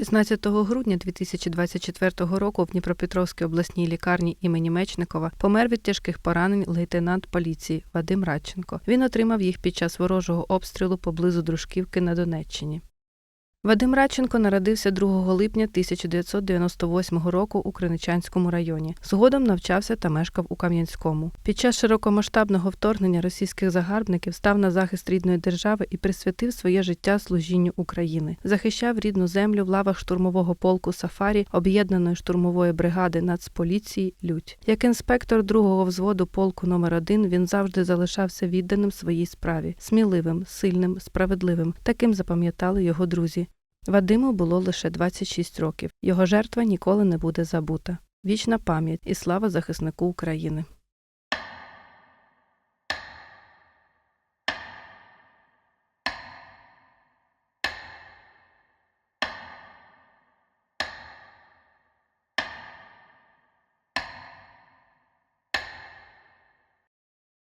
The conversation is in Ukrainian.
16 грудня 2024 року в Дніпропетровській обласній лікарні імені Мечникова помер від тяжких поранень лейтенант поліції Вадим Радченко. Він отримав їх під час ворожого обстрілу поблизу Дружківки на Донеччині. Вадим Радченко народився 2 липня 1998 року у Криничанському районі. Згодом навчався та мешкав у Кам'янському. Під час широкомасштабного вторгнення російських загарбників став на захист рідної держави і присвятив своє життя служінню України. Захищав рідну землю в лавах штурмового полку Сафарі об'єднаної штурмової бригади Нацполіції Лють. Як інспектор другого взводу полку номер 1 він завжди залишався відданим своїй справі, сміливим, сильним, справедливим. Таким запам'ятали його друзі. Вадиму було лише 26 років. Його жертва ніколи не буде забута. Вічна пам'ять і слава захиснику України.